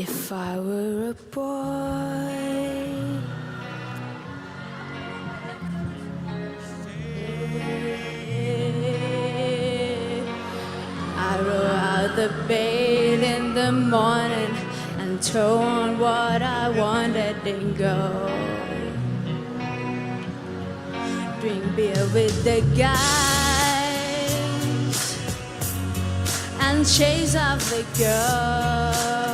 If I were a boy, I roll out the bed in the morning and throw on what I wanted and go. Drink beer with the guys and chase off the girls.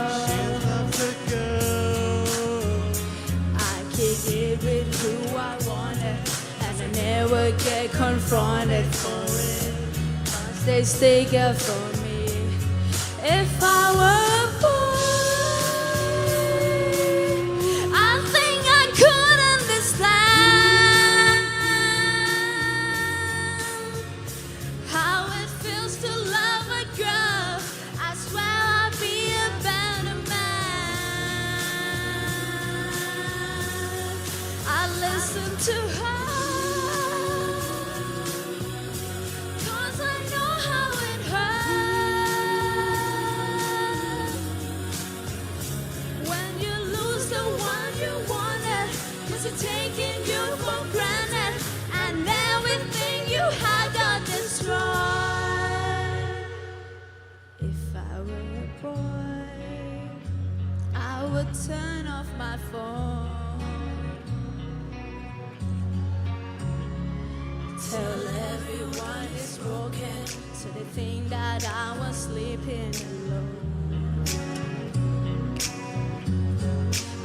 Never get confronted for it. they stick up for me. If I were I were a boy, I would turn off my phone. Tell everyone it's broken, so they think that I was sleeping alone.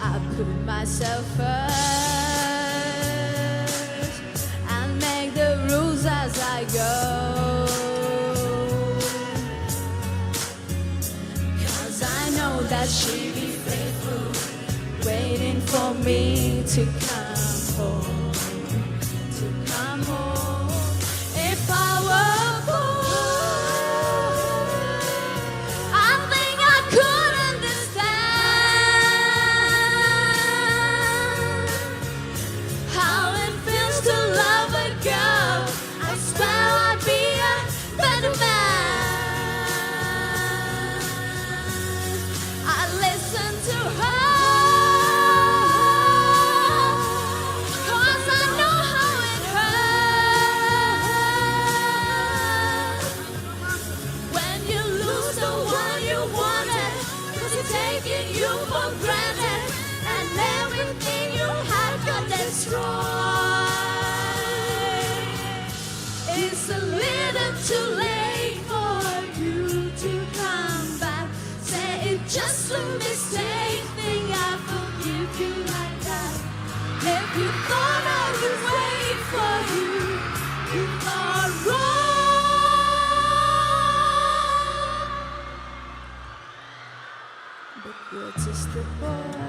I put myself first know that she be faithful, waiting for me to come home you're just a boy.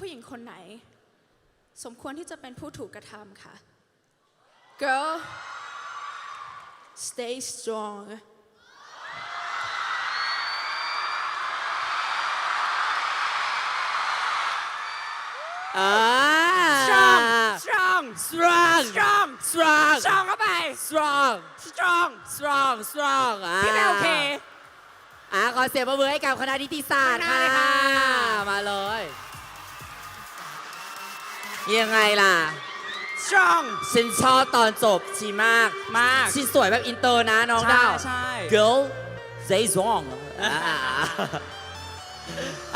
ผู้หญิงคนไหน สมควรที่จะเป็นผู้ถูกกระทำค่ะ Girl stay strong อ่า strong strong strong strong strong strong เข้าไป strong strong strong strong อ่าพี่ไม่โอเค อ่าขอเสียงปรบมือให้กับคณะนิติศาสตร์คณะค่ะเลยค่ะ มาเลย ยังไงล่ะ strong ฉันชอบตอนจบชีมากมากชีสวยแบบอินเตอร์นะน้องดาว ใช่ girl they wrong อะ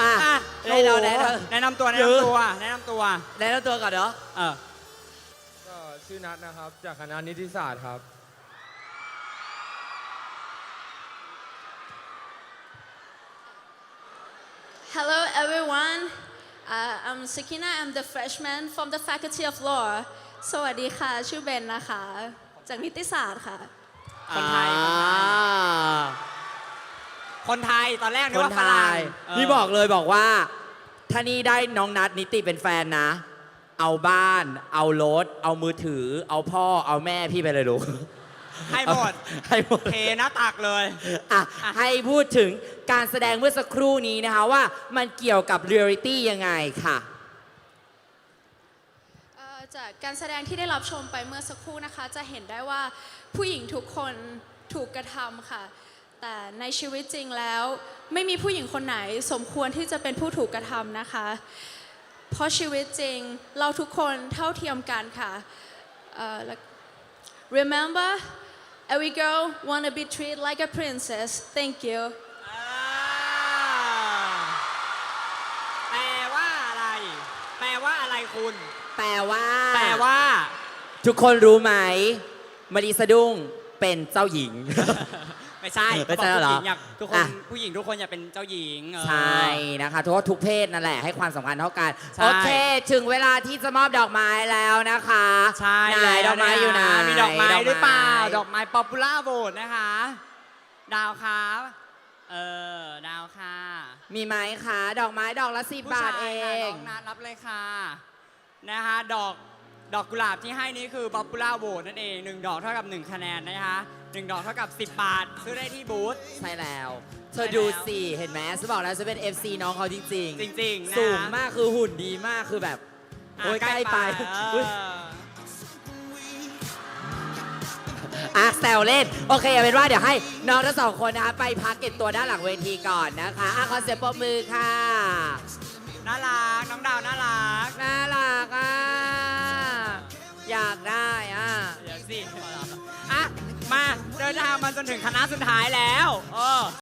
อะเราแนะนำตัวแนะนำตัวแนะนำตัวแนะนำตัวก่อนเนาะเออก็ชื่อนัทนะครับ จากคณะนิติศาสตร์ครับ Hello everyone Uh, I'm Sakina. I'm the freshman from the Faculty of Law. สวัสดีค่ะ ชื่อเบนนะคะ จากนิติศาสตร์ค่ะ คนไทยอ่าคนไทย ตอนแรกนึคกนว่าไทฝรั่งยเออนี่บอกเลยบอกว่า ถ้านี่ได้น้องนัดนิติเป็นแฟนนะ เอาบ้าน เอารถ เอามือถือ เอาพ่อ เอาแม่พี่ไปเลยลูก ให้หมด ให้หมด เทหน้าตักเลย อะให้พูดถึงการแสดงเมื่อสักครู่นี้นะคะว่ามันเกี่ยวกับเรียลิตี้ยังไงค่ะ เอ่อจากการแสดงที่ได้รับชมไปเมื่อสักครู่นะคะ จะเห็นได้ว่าผู้หญิงทุกคนถูกกระทำค่ะ แต่ในชีวิตจริงแล้ว ไม่มีผู้หญิงคนไหนสมควรที่จะเป็นผู้ถูกกระทำนะคะ เพราะชีวิตจริงเราทุกคนเท่าเทียมกันค่ะเอ่อแล้ว Remember every girl wanna be treated like a princess thank you อ่าแปลว่าอะไร แปลว่าอะไรคุณ แปลว่า แปลว่า ทุกคนรู้ไหมมารีสะดุ้งเป็นเจ้าหญิง ไม่ใช่ไม่ใช่ขาบกเหรอผู้ญิงอยากทุกคนอะ ผู้หญิงทุกคนอยากเป็นเจ้าหญิงเออ ใช่นะคะทุกทุกเพศนั่นแหละให้ความสำคัญเท่ากันใช่ โอเคถึงเวลาที่จะมอบดอกไม้แล้วนะคะใช่ไหนแล้วดอกไม้อยู่ไหนะมีดอกไม้หรือเปล่าดดออกกไม้ป๊อปปูล่าโหวตนะคะ ดาวครับเออดาวค่ะมีไหมคะดอกไม้ดอกละสิบผู้บาชาทยเอค่ะง น้องนัดรับเลยค่ะนะคะดอกดอกกุหลาบที่ให้นี้คือป๊อปปูล่าโหวตนั่นเองหนึ่งดอกเท่ากับ1คะแนนนะคะ หนึ่งดอกเท่ากับ 10 บาท ซื้อได้ที่บูธ ใช่แล้ว เธใช่อแล้วดูสิ เห็นไหมฉันบอกแล้วฉันเป็น FC น้องเขาจริงจริงๆนะสูงมากคือหุ่นดีมากคือแบบอะโอ้ยใกล้ไปเออุ๊ยออะแซวเล่น โอเคเอาเป็นว่าเดี๋ยวให้น้องทั้งสองคนนะคะไปพักเก็บตัวด้านหลังเวทีก่อนนะคะอะขอเสียงปรบมือค่ะ น่ารัก น้องดาวน่ารักน่ารักอะ อยากได้อะ เดี๋ยวสิอะ มาเดินทางมาจนถึงคณะสุดท้ายแล้ว เออ